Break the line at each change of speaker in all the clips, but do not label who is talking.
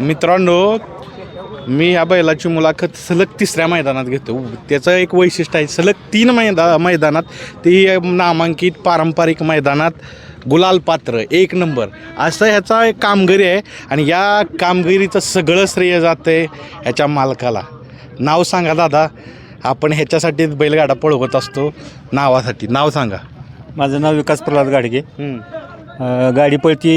मित्रांनो मी या बैलाची मुलाखत सलग तिसऱ्या मैदानात घेतो. त्याचं एक वैशिष्ट्य आहे सलग तीन मैदा मैदानात ती नामांकित पारंपरिक मैदानात गुलाल पात्र एक नंबर. असं ह्याचा एक कामगिरी आहे आणि या कामगिरीचं सगळं श्रेय जातं आहे ह्याच्या मालकाला. नाव सांगा दादा आपण ह्याच्यासाठीच बैलगाडा पळवत असतो नावासाठी. नाव सांगा.
माझं नाव विकास प्रल्हाद गाडगे. अ, गाडी पळती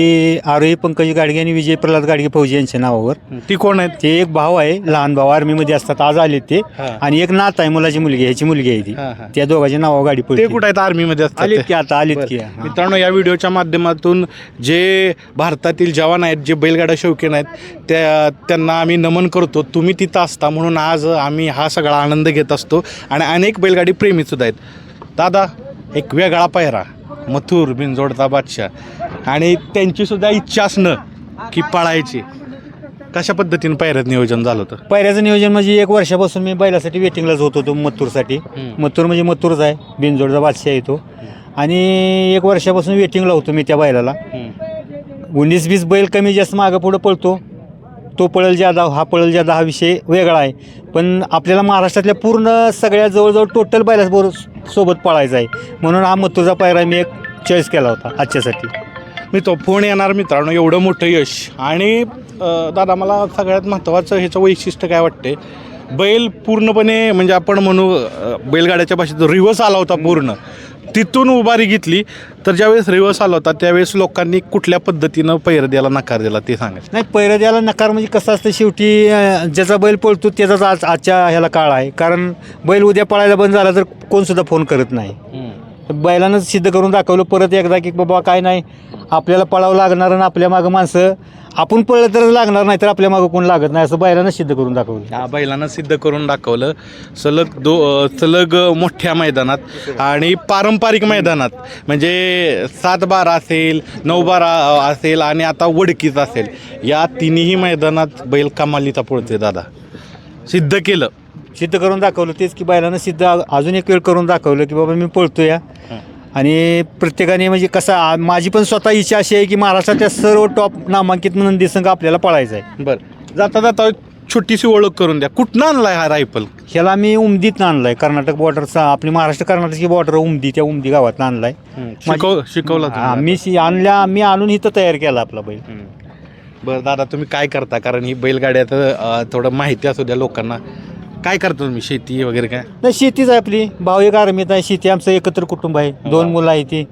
आरोही पंकज गाडगे आणि विजय प्रल्हाद गाडगे फौजी यांच्या नावावर
ती कोण आहेत
ते एक भाव आहे लहान भाऊ आर्मीमध्ये असतात आज आले ते
हा.
आणि एक नात आहे मुलाची मुलगी ह्याची मुलगी आहे ती
हा, हा.
त्या दोघांच्या नावावर गाडी
ते
पळते
कुठं आहेत आर्मीमध्ये असतात
आलीत
ते?
की आता आलीत. की हा.
मित्रांनो या व्हिडिओच्या माध्यमातून जे भारतातील जवान आहेत जे बैलगाडा शौकीन आहेत त्या त्यांना आम्ही नमन करतो तुम्ही तिथं असता म्हणून आज आम्ही हा सगळा आनंद घेत असतो आणि अनेक बैलगाडी प्रेमीसुद्धा आहेत दादा एक वेगळा पायरा मथुर बिनजोडचा बादशाह. आणि त्यांचीसुद्धा इच्छा असणं की पळायची. कशा पद्धतीने पायऱ्यात नियोजन झालं होतं?
पायऱ्याचं नियोजन म्हणजे एक वर्षापासून मी बैलासाठी वेटिंगलाच होत होतो
हम्म.
मत्तूर म्हणजे मत्तूरच आहे. बिनजोडचा बादशाह येतो आणि एक वर्षापासून वेटिंगला होतो मी त्या बैलाला. उन्नीस वीस बैल कमी जास्त मागं पुढं पळतो. तो पळल जादा हा पळल जादा हा विषय वेगळा आहे. पण आपल्याला महाराष्ट्रातल्या पूर्ण सगळ्या जवळजवळ टोटल बैलासबरोबर सोबत पळायचा आहे. म्हणून हा मत्तूरचा पायरा मी एक चॉईस केला होता आजच्यासाठी.
मी तो फोन येणार मित्रांनो एवढं मोठं यश. आणि दादा मला सगळ्यात महत्त्वाचं ह्याचं वैशिष्ट्य काय वाटते बैल पूर्णपणे म्हणजे आपण म्हणू बैलगाड्याच्या भाषेत रिव्हर्स आला होता पूर्ण. तिथून उभारी घेतली. तर ज्यावेळेस रिव्हर्स आला होता त्यावेळेस लोकांनी कुठल्या पद्धतीनं पैर द्यायला नकार दिला ते सांगायचं.
नाही पहिलं द्यायला नकार म्हणजे कसं असतं शेवटी अं, ज्याचा बैल पळतो त्याचाच आज आजच्या ह्याला काळ आहे. कारण बैल उद्या पळायला बंद झाला तर कोण सुद्धा फोन करत नाही. बैलानंच सिद्ध करून दाखवलं परत एकदा की बाबा काय नाही आपल्याला पळावं लागणार आणि आपल्या मागं माणसं आपण पळलं तर लागणार नाही तर आपल्या मागं कोण लागत नाही असं बैलानं सिद्ध करून दाखवलं.
या बैलांना सिद्ध करून दाखवलं. सलग दो सलग मोठ्या मैदानात आणि पारंपरिक मैदानात म्हणजे सात बारा असेल नऊ बारा असेल आणि आता वडकीच असेल या तिन्ही मैदानात बैल कमालीचा पळते दादा. सिद्ध केलं.
सिद्ध करून दाखवलं. तेच की बैलानं सिद्ध अजून एक वेळ करून दाखवलं की बाबा मी पळतो या आणि प्रत्येकाने म्हणजे कसं आ- माझी पण स्वतः इच्छा अशी आहे की महाराष्ट्रातल्या सर्व टॉप नामांकित नंदी संघ आपल्याला पळायचा आहे.
बरं. जाता जाता छोटीशी ओळख करून द्या. कुठनं आणलाय हा रायफल?
ह्याला मी उमदीत आणलाय. कर्नाटक बॉर्डरचा आपली महाराष्ट्र कर्नाटकची बॉर्डर उमदी त्या उमदी गावात आणलाय.
शिकव शिकवला
हा,
तुम्ही
मी शी- आणल्या मी आणून इथं तयार केला आपला बैल.
हम्म. बरं दादा तुम्ही काय करता? कारण ही बैलगाड्याचं अ, थोडं माहिती असू द्या लोकांना. काय करता तुम्ही? शेती वगैरे काय?
नाही शेतीच आहे आपली. भाऊ एक आर्मीत आहे शेती आमचं एकत्र कुटुंब आहे. दोन मुलं आहे ती.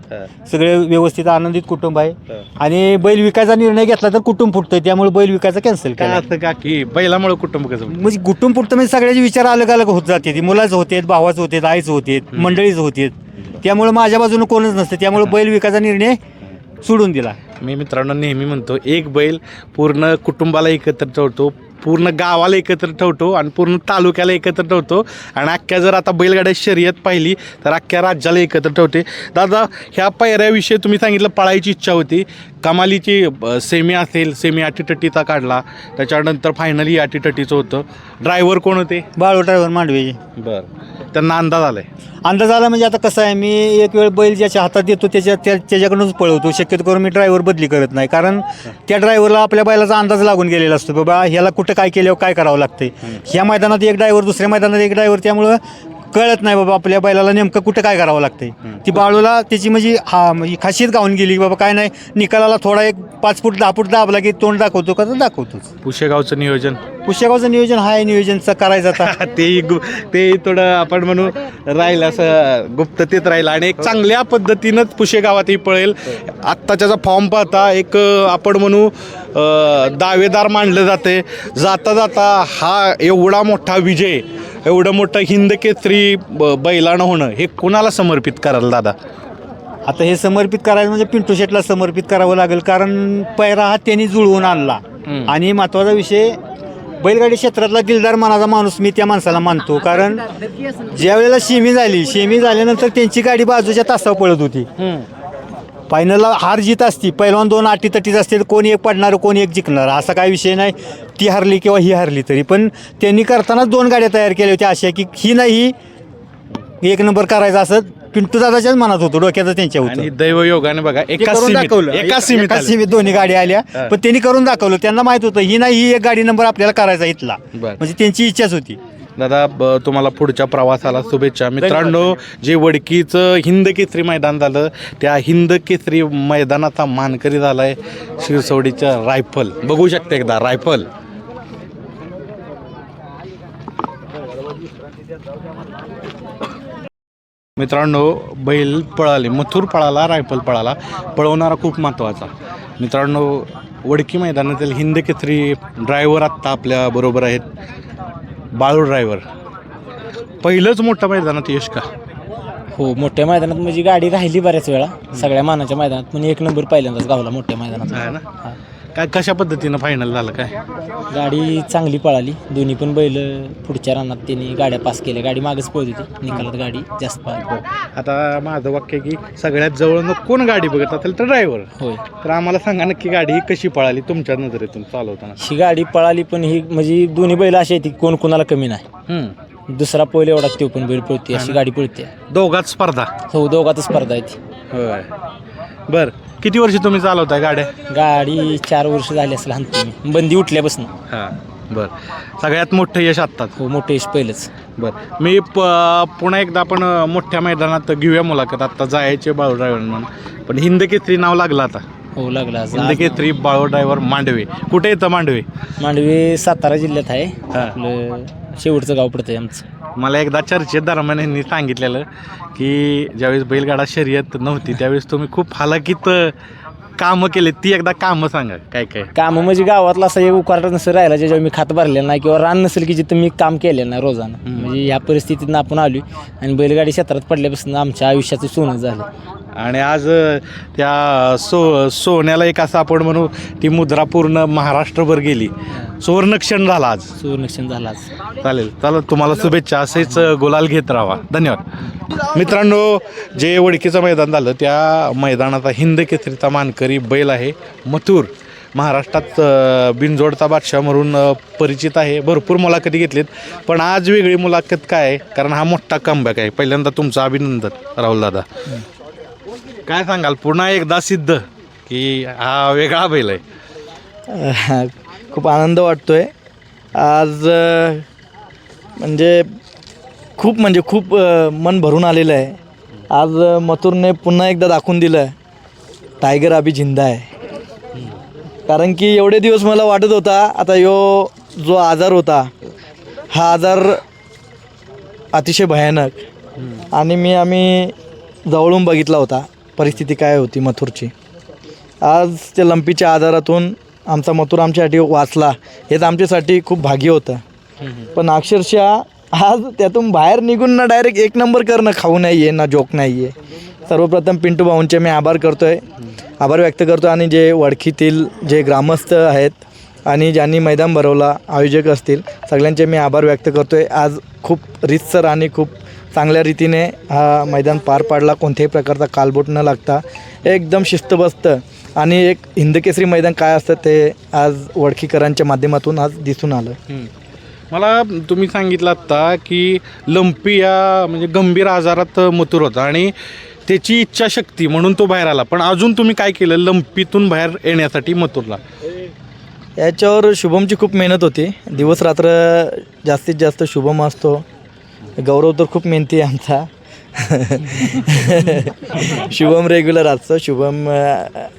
सगळे व्यवस्थित आनंदित कुटुंब आहे. आणि बैल विकायचा निर्णय घेतला तर कुटुंब फुटतंय. त्यामुळे बैल विकायचा कॅन्सल
काय
केला
असतं का की बैलामुळे कुटुंब कसं
म्हणजे कुटुंब फुटतं म्हणजे सगळ्याचे विचार अलग अलग होत जाते ती मुलाच होते भावाच होते आईच होते मंडळीच होते त्यामुळे माझ्या बाजूने कोणच नसतं. त्यामुळे बैल विकायचा निर्णय सोडून दिला.
मी मित्रांनो नेहमी म्हणतो एक बैल पूर्ण कुटुंबाला एकत्र ठेवतो पूर्ण गावाला एकत्र ठेवतो आणि पूर्ण तालुक्याला एकत्र ठेवतो. आणि अख्ख्या जर आता बैलगाड्या शर्यत पाहिली तर अख्ख्या राज्याला एकत्र ठेवते. दादा ह्या पायऱ्याविषयी तुम्ही सांगितलं पळायची इच्छा होती. कमालीची सेमी असेल सेमी अटीटटीचा काढला. त्याच्यानंतर फायनली अटीटटीचं होतं. ड्रायव्हर कोण होते?
बाळू ड्रायव्हर मांडवे
बरं. त्यांना अंदाज आलाय.
अंदाज आला म्हणजे आता कसं आहे मी एक वेळ बैल ज्याच्या हातात देतो त्याच्या त्या त्याच्याकडूनच पळवतो. शक्यतो करून मी ड्रायव्हर बदली करत नाही. कारण त्या ड्रायव्हरला आपल्या बैलाचा अंदाज लागून गेलेला असतो. बाबा ह्याला कुठं काय केल्यावर काय करावं लागतंय? ह्या मैदानात एक ड्रायव्हर दुसऱ्या मैदानात एक ड्रायव्हर त्यामुळं कळत नाही बाबा आपल्या बैलाला नेमकं कुठं काय करावं लागतंय. ती बाळूला त्याची म्हणजे हा म्हणजे खासियत गावून गेली की बाबा काय नाही निकालाला थोडा एक पाच फूट दहा फूट दाबला की तोंड दाखवतो का तर दाखवतोच.
पुशेगावचं नियोजन.
पुष्यगावचं नियोजन हाय नियोजनचं करायचं आता.
ते गु- ते थोडं आपण म्हणू राहील असं गुप्ततेत राहील. आणि एक चांगल्या पद्धतीनंच पुशे गावातही पळेल आत्ताच्याचा फॉर्म पाहता एक अं, आपण म्हणू अं, दावेदार मानलं जाते जाता जाता हा एवढा मोठा विजय एवढं मोठं हिंद केसरी ब- बैलानं होणं हे कुणाला समर्पित कराल दादा?
आता हे समर्पित करायचं म्हणजे पिंटू शेटला समर्पित करावं लागेल कारण पैरा हा त्यांनी जुळवून आणला. आणि महत्त्वाचा विषय बैलगाडी क्षेत्रातला दिलदार मनाचा माणूस मी त्या माणसाला मानतो कारण ज्या वेळेला शेमी झाली शेमी झाल्यानंतर त्यांची गाडी बाजूच्या तासावर पळत होती. फायनलला हार जीत असती पहिलवान दोन अटी तटीच असते तर कोण एक पडणार कोण एक जिंकणार असा काही विषय नाही. ती हरली किंवा ही हरली तरी. पण त्यांनी करतानाच दोन गाड्या तयार केल्या होत्या अशा की ही नाही ही एक नंबर करायचा असं पिंटू दादाच्याच मनात होतो डोक्याचं त्यांच्या होतं.
आणि दैवयोगाने बघा
ते
एका
करून दाखवलं.
एका सीमित आले.
सीमित दोन्ही गाड्या आल्या
हा.
पण त्यांनी करून दाखवलं. त्यांना माहीत होतं ही नाही ही एक गाडी नंबर आपल्याला करायचा इथला.
बरं.
म्हणजे त्यांची इच्छाच होती.
दादा तुम्हाला पुढच्या प्रवासाला शुभेच्छा. मित्रांनो जे वडकीचं हिंद केसरी मैदान झालं त्या हिंद केसरी मैदानाचा मानकरी झालाय शिरसवडीच्या रायफल. बघू शकते एकदा रायफल. मित्रांनो बैल पळाले मथुर पळाला रायफल पळाला पळवणारा खूप महत्त्वाचा मित्रांनो वडकी मैदानातील हिंद केसरी ड्रायव्हर आत्ता आपल्या बरोबर आहेत. बाळू ड्रायव्हर पहिलंच मोठं मैदानात यश का?
हो मोठ्या मैदानात म्हणजे गाडी राहिली बऱ्याच वेळा सगळ्या मानाच्या मैदानात पण एक नंबर पहिल्यांदाच गावला मोठ्या मैदानात.
आहे ना?
हा.
काय कशा पद्धतीनं फायनल झालं काय?
गाडी चांगली पळाली. दोन्ही पण बैल पुढच्या रानात त्यांनी गाड्या पास केल्या. गाडी मागच पळत होती. निकालात गाडी जास्त पळाली.
आता माझं वाक्य की सगळ्यात जवळ कोण गाडी बघत असेल तर ड्रायव्हर
होय.
तर आम्हाला सांगा नक्की गाडी ही कशी पळाली तुमच्या नजरेतून चालवताना.
ही गाडी पळाली पण ही म्हणजे दोन्ही बैल अशी आहेत की कोण कोणाला कमी नाही.
हम्म.
दुसरा पहिला एवढा तो पण बैल पळते अशी गाडी पळते
दोघात स्पर्धा.
हो दोघातच स्पर्धा आहे ती
होय. बर. किती वर्ष तुम्ही चालवताय गाड्या?
गाडी चार वर्ष झाली असेल मी बंदी उठल्यापासून.
हां बर. सगळ्यात मोठं यश आत्ताच.
हो मोठं यश पहिलंच.
बर. मी प पुन्हा एकदा आपण मोठ्या मैदानात घेऊया मुलाखत. आत्ता जायचे बाळू ड्रायव्हर म्हणून. पण हिंद केसरी नाव लागलं आता.
हो लागला आज.
हिंद केसरी बाळू ड्रायव्हर मांडवे. कुठे येतं मांडवे?
मांडवे सातारा जिल्ह्यात आहे. आपलं शेवटचं गाव पडतंय आमचं.
मला एकदा चर्चेत दरम्यान यांनी सांगितलेलं की ज्यावेळेस बैलगाडा शर्यत नव्हती त्यावेळेस तुम्ही खूप हालाकीत कामं केले ती एकदा कामं सांगा काय काय?
काम म्हणजे गावातला असं एक उकारटा नसेल राहिला ज्याच्यावर मी खात भरलेलं नाही किंवा रान नसेल की जिथं मी काम केलेलं नाही रोजानं. म्हणजे ह्या परिस्थितीतनं आपण आलो आणि बैलगाडी क्षेत्रात पडल्यापासून आमच्या आयुष्याचं सोनं झालं.
आणि आज त्या सो सोन्याला एक असं आपण म्हणू ती मुद्रा पूर्ण महाराष्ट्रभर गेली. सुवर्णक्षण झाला आज.
सुवर्णक्षण झालं आज.
चालेल. चला तुम्हाला शुभेच्छा. असेच गुलाल घेत राहा. धन्यवाद. मित्रांनो जे वडकीचं मैदान झालं त्या मैदानाचा हिंद केसरीचा मानकरी बैल आहे मथुर. महाराष्ट्रात बिनजोडचा बादशाह म्हणून परिचित आहे. भरपूर मुलाखती घेतलीत. पण आज वेगळी मुलाखत काय? कारण हा मोठा कमबॅक आहे. पहिल्यांदा तुमचं अभिनंदन राहुल दादा. काय सांगाल? पुन्हा एकदा सिद्ध की हा वेगळा बैल आहे.
खूप आनंद वाटतोय. आज अ, म्हणजे खूप म्हणजे खूप अ, मन भरून आलेलं आहे. आज अ, मथुरने पुन्हा एकदा दाखवून दिलं टायगर अभि जिंदा आहे. कारण की एवढे दिवस मला वाटत होता आता यो जो आजार होता हा आजार अतिशय भयानक. आणि मी आम्ही जवळून बघितला होता. परिस्थिती काय होती मथुरची? आज त्या लंपीच्या आजारातून आमचा मथुर आमच्यासाठी वाचला. हेच आमच्यासाठी खूप भाग्य होतं. पण अक्षरशः आज त्यातून बाहेर निघून ना डायरेक्ट एक नंबर करणं खाऊ नाही आहे ना जोक नाही आहे सर्वप्रथम पिंटू भाऊंचे मी आभार करतो आहे आभार व्यक्त करतो आणि जे वडखीतील जे ग्रामस्थ आहेत आणि ज्यांनी मैदान भरवला आयोजक असतील सगळ्यांचे मी आभार व्यक्त करतो आहे आज खूप रितसर आणि खूप चांगल्या रीतीने हा मैदान पार पाडला. कोणत्याही प्रकारचा कालबोट न लागता एकदम शिस्तबस्त आणि एक हिंदकेसरी मैदान काय असतं ते आज वडकीकरांच्या माध्यमातून आज दिसून आलं.
मला तुम्ही सांगितलं आत्ता की लंपी या म्हणजे गंभीर आजारात मथुर होता आणि त्याची इच्छाशक्ती म्हणून तो बाहेर आला. पण अजून तुम्ही काय केलं? लंपीतून बाहेर येण्यासाठी मथुरला.
याच्यावर शुभमची खूप मेहनत होती. दिवस रात्र जास्तीत जास्त शुभम असतो. गौरव तर खूप मेहनती आहे आमचा. शुभम रेग्युलर असतो. शुभम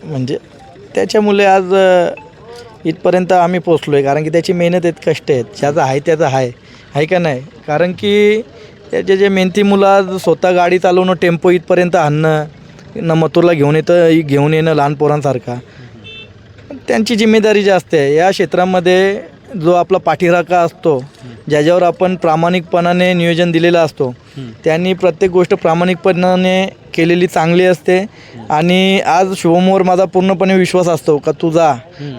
म्हणजे त्याच्यामुळे आज इथपर्यंत आम्ही पोचलो आहे कारण की त्याची मेहनत आहेत कष्ट आहेत. ज्याचं आहे त्याचं आहे. आहे का नाही? कारण की त्याचे जे मेहनती मुलं आज स्वतः गाडी चालवणं टेम्पो इथपर्यंत आणणं न मथुरला घेऊन येतं घेऊन येणं लहान पोरांसारखा. त्यांची जिम्मेदारी जास्त आहे. या क्षेत्रामध्ये जो आपला पाठीराखा असतो ज्याच्यावर आपण प्रामाणिकपणाने नियोजन दिलेलं असतो त्यांनी प्रत्येक गोष्ट प्रामाणिकपणाने केलेली चांगली असते. आणि आज शुभमवर माझा पूर्णपणे विश्वास असतो का तू जा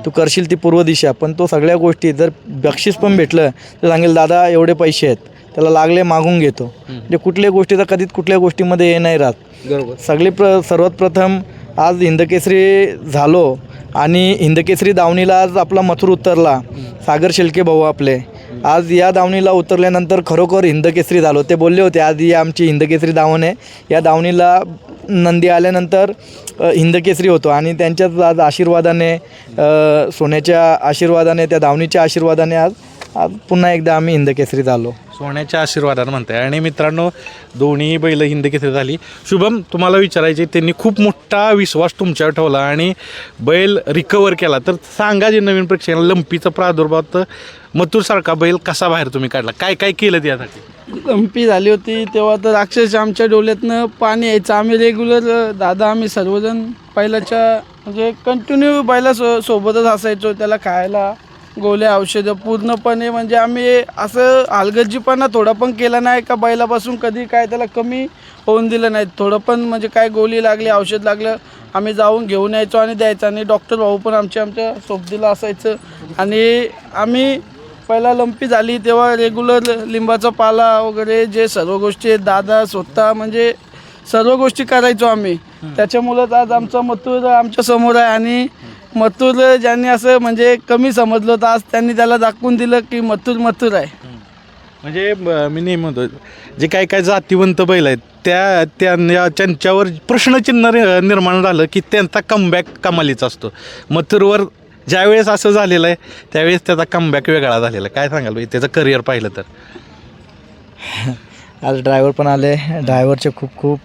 तू करशील ती पूर्व दिशा. पण तो सगळ्या गोष्टी जर बक्षीस पण भेटलं तर सांगेल दादा एवढे पैसे आहेत त्याला लागले मागून घेतो. म्हणजे कुठल्या गोष्टीचा कधीच कुठल्या गोष्टीमध्ये हे नाही राहत. सगळे प्र सर्वात प्रथम आज हिंदकेसरी झालो आणि हिंदकेसरी दावणीला आज आपला मथुर उतरला. सागर शेलके भाऊ आपले. आज या दावणीला उतरल्यानंतर खरोखर हिंदकेसरी झालो. ते बोलले होते आज ही आमची हिंदकेसरी दावण आहे. या दावणीला नंदी आल्यानंतर हिंदकेसरी होतो आणि त्यांच्याच आज आशीर्वादाने सोन्याच्या आशीर्वादाने त्या दावणीच्या आशीर्वादाने आज आज पुन्हा एकदा आम्ही हिंदकेसरी झालो
सोन्याच्या आशीर्वादानं म्हणताय. आणि मित्रांनो दोन्ही बैल हिंद घेतली झाली शुभम तुम्हाला विचारायचे त्यांनी खूप मोठा विश्वास तुमच्यावर ठेवला आणि बैल रिकवर केला. तर सांगा जे नवीन प्रेक्षकांना लंपीचा प्रादुर्भाव तर मथुरसारखा बैल कसा बाहेर तुम्ही काढला? काय काय केलं त्यासाठी?
गंपी झाली होती तेव्हा तर अक्षरशः आमच्या डोळ्यातनं पाणी यायचं. आम्ही रेग्युलर दादा आम्ही सर्वजण पहिल्याच्या म्हणजे कंटिन्यू बैला सो सोबतच असायचो त्याला खायला. गोळ्या औषधं पूर्णपणे म्हणजे आम्ही असं हलगर्जीपणा थोडा पण केला नाही का बैलापासून कधी काय त्याला कमी होऊन दिलं नाही. थोडं पण म्हणजे काय गोळी लागली औषध लागलं आम्ही जाऊन घेऊन यायचो आणि द्यायचं आणि डॉक्टर भाऊ पण आमच्या आमच्या सोबतीला असायचं. आणि आम्ही पहिला लंपी झाली तेव्हा रेग्युलर लिंबाचा पाला वगैरे जे सर्व गोष्टी आहेत दादा स्वतः म्हणजे सर्व गोष्टी करायचो आम्ही. त्याच्यामुळंच आज आमचा मथुर आमच्यासमोर आहे आणि मथुर ज्यांनी असं म्हणजे कमी समजलं होतं आज त्यांनी त्याला दाखवून दिलं की मथुर मथुर आहे.
म्हणजे ब- मी नेहमी म्हणतो. जे काय काय जातीवंत बैल आहेत त्या त्या त्यांच्यावर प्रश्नचिन्ह नि- निर्माण झालं की त्यांचा कमबॅक कमालीचा असतो. मथुरवर ज्यावेळेस असं झालेलं आहे त्यावेळेस त्याचा कमबॅक वेगळा झालेला आहे. काय सांगाल बाई? त्याचं करिअर पाहिलं तर.
आज ड्रायव्हर पण आले. ड्रायव्हरचे खूप खूप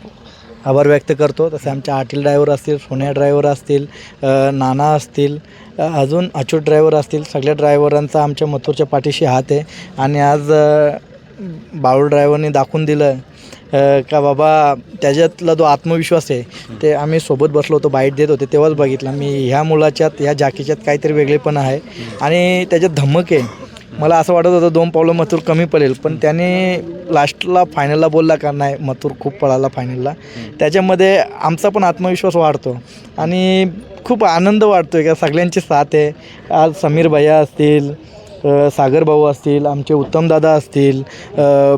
आभार व्यक्त करतो. तसे आमच्या आटील ड्रायव्हर असतील सोन्या ड्रायव्हर असतील नाना असतील अजून अच्युत ड्रायव्हर असतील सगळ्या ड्रायव्हरांचा आमच्या मथुरच्या पाठीशी हात आहे. आणि आज बाळू ड्रायव्हरने दाखवून दिलं का बाबा त्याच्यातला जो आत्मविश्वास आहे ते आम्ही सोबत बसलो होतो बाईट देत होते तेव्हाच बघितलं. मी ह्या मुलाच्यात ह्या जाकीच्यात काहीतरी वेगळेपण आहे. आणि त्याच्यात धमक आहे. मला असं वाटत होतं दोन पावलं मथुर कमी पडेल पण त्याने लास्टला फायनलला बोलला का नाही मथुर खूप पळाला फायनलला त्याच्यामध्ये आमचा पण आत्मविश्वास वाढतो आणि खूप आनंद वाटतो आहे का सगळ्यांची साथ आहे. आज समीर भैया असतील सागर भाऊ असतील आमचे उत्तम दादा असतील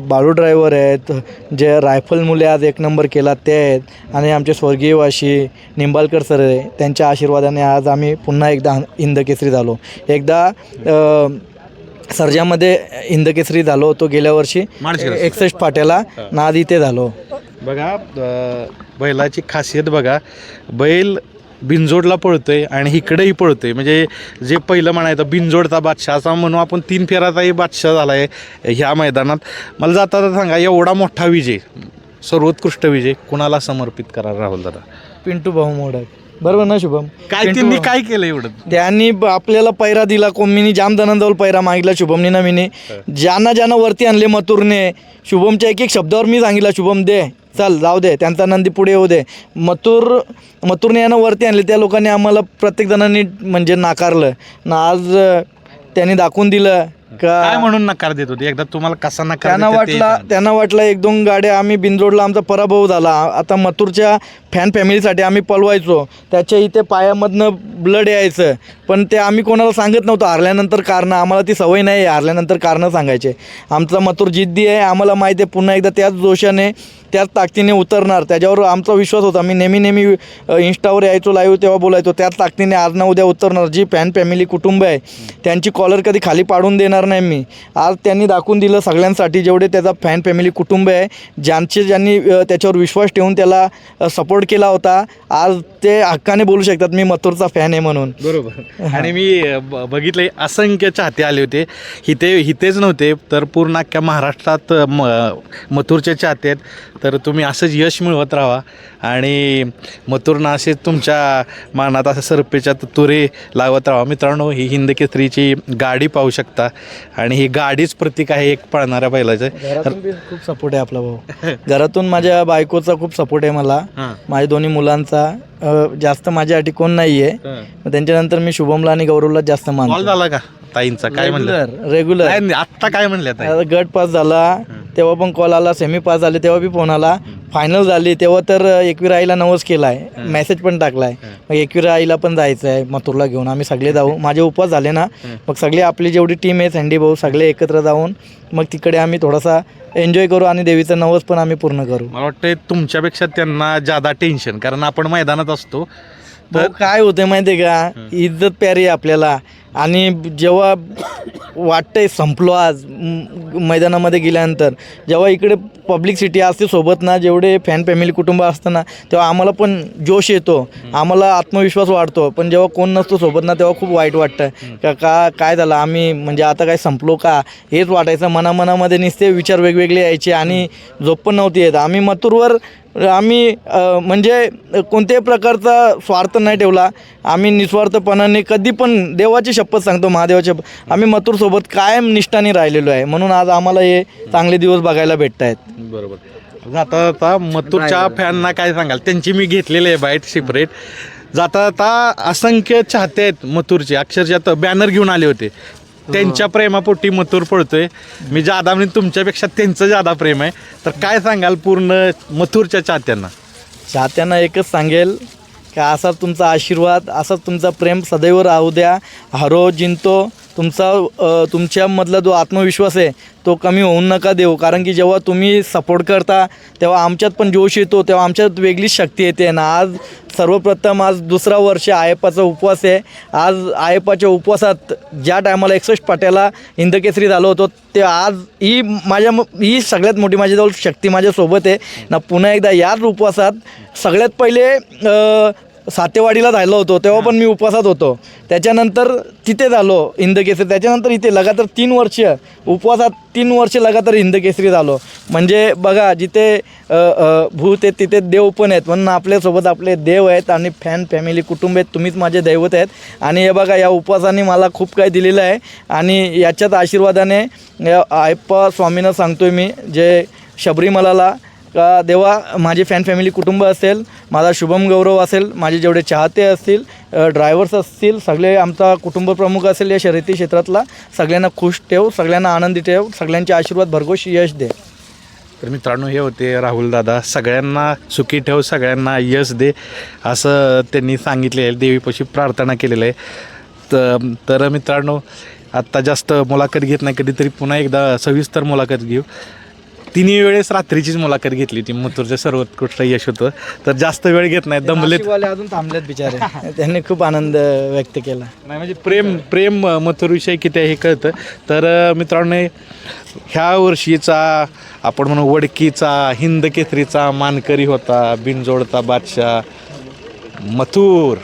बाळू ड्रायव्हर आहेत जे रायफल मुले आज एक नंबर केला ते आहेत. आणि आमचे स्वर्गीय वाशी निंबाळकर सर आहे त्यांच्या आशीर्वादाने आज आम्ही पुन्हा एकदा हिंद केसरी झालो एकदा सर्जामध्ये हिंदकेसरी झालो होतो गेल्या वर्षी. एकसष्ट फाट्याला नाद इथे झालो.
बघा अ, बैलाची खासियत बघा. बैल बिनजोडला पळतोय आणि इकडेही पळतोय. म्हणजे जे पहिलं म्हणायचं बिनजोडचा बादशाह असा म्हणून आपण तीन फेराचाही बादशाह झाला आहे ह्या मैदानात. मला जाता जाता सांगा एवढा मोठा विजय सर्वोत्कृष्ट विजय कुणाला समर्पित करा राहुल दादा?
पिंटू भाऊ मोडक. बरोबर ना शुभम?
काय त्यांनी. काय केलं एवढं?
त्यांनी ब- आपल्याला पैरा दिला कोमीनी जाम जणांजवळ पैरा मागितला शुभमनी ना मीने. ज्यांना ज्यांना वरती आणले मथुरने शुभमच्या एक एक शब्दावर मी सांगितलं शुभम दे चल जाऊ दे त्यांचा नंदी पुढे येऊ दे. मथुर मथुरने यांना वरती आणले त्या लोकांनी आम्हाला प्रत्येक जणांनी म्हणजे नाकारलं. ना आज अं, त्यांनी दाखवून दिलं. का?
काय म्हणून नकार देत होते? एकदा तुम्हाला कसा नकार
त्यांना
ते
वाटला
सांगा.
त्यांना वाटलं एक दोन गाड्या आम्ही बिनजोडला आमचा पराभव झाला. आता मथुरच्या फॅन फॅमिलीसाठी आम्ही पळवायचो. त्याच्या इथे पायामधनं ब्लड यायचं. पण ते आम्ही कोणाला सांगत नव्हतो. हारल्यानंतर कारणं आम्हाला ती सवय नाही. हारल्यानंतर कारणं सांगायचे. आमचा मथुर जिद्दी आहे. आम्हाला माहिती आहे पुन्हा एकदा त्याच जोशाने त्याच ताकदीने उतरणार. त्याच्यावर आमचा विश्वास होता. मी नेहमी नेहमी इंस्टावर यायचो लाईव्ह तेव्हा बोलायचो त्याच ताकदीने आज ना उद्या उतरणार. जी फॅन फॅमिली कुटुंब आहे त्यांची कॉलर कधी खाली पाडून देणार नाही मी. आज त्यांनी दाखवून दिलं सगळ्यांसाठी जेवढे त्याचा फॅन फॅमिली कुटुंब आहे ज्यांचे ज्यांनी त्याच्यावर विश्वास ठेवून त्याला सपोर्ट केला होता. आज ते हक्काने बोलू शकतात मी मथुरचा फॅन आहे म्हणून.
बरोबर. आणि मी बघितले असंख्य चाहते आले होते. हिते हितेच नव्हते तर पूर्ण अख्ख्या महाराष्ट्रात म मथुरचे चाहते आहेत. तर तुम्ही असंच यश मिळवत राहा. आणि मथुरनं असे तुमच्या मानात असं सरपेच्या तुरे लावत राहा. मित्रांनो ही हिंद केसरीची गाडी पाहू शकता. आणि ही गाडीच प्रतीक आहे एक पळणाऱ्या बैलाचं.
खूप सपोर्ट आहे आपला भाऊ. घरातून माझ्या बायकोचा खूप सपोर्ट आहे मला. माझ्या दोन्ही मुलांचा. जास्त माझ्यासाठी कोण नाही आहे मग त्यांच्यानंतर मी शुभमला आणि गौरवला जास्त मानतो.
झाला का ताईंचा? काय म्हणलं?
रेग्युलर
आत्ता काय
आता गट पास झाला. तेव्हा पण कॉल आला सेमी पास झाले तेव्हा बी फोन आला. फायनल झाली तेव्हा तर एकवीर आईला नवस केलाय. मेसेज पण टाकलाय. मग एकवीर आईला पण जायचं आहे मथुरला घेऊन. आम्ही सगळे जाऊ. माझे उपवास झाले ना. मग सगळे आपली जेवढी टीम आहे सँडी भाऊ सगळे एकत्र जाऊन मग तिकडे आम्ही थोडासा एन्जॉय करू आणि देवीचा नवस पण आम्ही पूर्ण करू.
मला वाटतं तुमच्यापेक्षा त्यांना जादा टेन्शन कारण आपण मैदानात असतो.
भाऊ, काय होतं माहिती आहे का इज्जत प्यारी आहे आपल्याला. आणि जेव्हा वाटतंय संपलो आज मैदानामध्ये गेल्यानंतर जेव्हा इकडे पब्लिक सिटी असते सोबत ना जेवढे फॅन फॅमिली कुटुंब असतं ना तेव्हा आम्हाला पण जोश येतो. आम्हाला आत्मविश्वास वाढतो. पण जेव्हा कोण नसतो सोबत ना तेव्हा खूप वाईट वाटतं. का का काय झालं? आम्ही म्हणजे आता काय संपलो का? हेच वाटायचं. मनामनामध्ये नुसते विचार वेगवेगळे यायचे आणि झोप पण नव्हती येत. आम्ही मथुरवर आम्ही म्हणजे कोणत्याही प्रकारचा स्वार्थ नाही ठेवला. आम्ही निस्वार्थपणाने कधी पण देवाची शपथ सांगतो महादेवाच्या आम्ही मथुरसोबत कायम निष्ठाने राहिलेलो आहे. म्हणून आज आम्हाला हे चांगले दिवस बघायला भेटत आहेत
बरोबर जाता जाता मथुरच्या फॅनना काय सांगाल? त्यांची मी घेतलेली आहे बाईट सेपरेट जाता जाता असंख्य चाहते आहेत मथुरचे. अक्षरशः बॅनर घेऊन आले होते. त्यांच्या प्रेमापोटी मथुर पळतोय. मी जादा म्हणजे तुमच्यापेक्षा त्यांचं जादा प्रेम आहे. तर काय सांगाल पूर्ण मथुरच्या चाहत्यांना?
चाहत्यांना एकच सांगेल का असा तुमचा आशीर्वाद असा तुमचा प्रेम सदैव राहू द्या. हरो जिंतो तुमचा तुमच्यामधला जो आत्मविश्वास आहे तो कमी होऊन नका देऊ. कारण की जेव्हा तुम्ही सपोर्ट करता तेव्हा आमच्यात पण जोश येतो तेव्हा आमच्यात वेगळीच शक्ती येते. ना आज सर्वप्रथम आज दुसरा वर्ष आयप्पाचा उपवास आहे. आज आयप्पाच्या उपवासात ज्या टायमाला एकसष्ट पाट्याला हिंदकेसरी झालो होतो ते आज ही माझ्या ही सगळ्यात मोठी माझ्याजवळ शक्ती माझ्यासोबत आहे. ना पुन्हा एकदा याच उपवासात सगळ्यात पहिले सातेवाडीला राहिलो होतो तेव्हा पण मी उपवासात होतो. त्याच्यानंतर तिथे झालो हिंदकेसरी त्याच्यानंतर इथे लगातार तीन वर्ष उपवासात तीन वर्ष लगातार हिंदकेसरी झालो. म्हणजे बघा जिथे भूत आहेत तिथे देव पण आहेत. म्हणून आपल्यासोबत आपले देव आहेत आणि फॅन फॅमिली कुटुंब आहेत. तुम्हीच माझे दैवत आहेत. आणि हे बघा या उपवासाने मला खूप काही दिलेलं आहे. आणि याच्यात आशीर्वादाने आयप्पा स्वामींना सांगतोय मी जे शबरीमलाला का देवा माझे फॅन फॅमिली कुटुंब असेल माझा शुभम गौरव असेल माझे जेवढे चाहते असतील ड्रायव्हर्स असतील सगळे आमचा कुटुंब प्रमुख असेल या शर्यती क्षेत्रातला सगळ्यांना खुश ठेव सगळ्यांना आनंदी ठेव सगळ्यांचे आशीर्वाद भरघोष यश दे.
तर मित्रांनो हे होते राहुल दादा. सगळ्यांना सुखी ठेव सगळ्यांना यश दे असं त्यांनी सांगितले आहे. देवीपाशी प्रार्थना केलेलं आहे. तर तर मित्रांनो आत्ता जास्त मुलाखत घेत नाही कधीतरी पुन्हा एकदा सविस्तर मुलाखत घेऊ. तिन्ही वेळेस रात्रीचीच मुलाखत घेतली ती मथुरचं सर्वोत्कृष्ट यश होतं. तर जास्त वेळ घेत नाही दमलेत.
नाशिकवाले अजून थांबलेत बिचारे. त्यांनी खूप आनंद व्यक्त केला.
नाही म्हणजे प्रेम प्रेम मथुरविषयी किती आहे हे कळतं. तर अ, मित्रांनो ह्या वर्षीचा आपण म्हणू वडकीचा हिंद केसरीचा मानकरी होता बिनजोडचा बादशाह मथुर.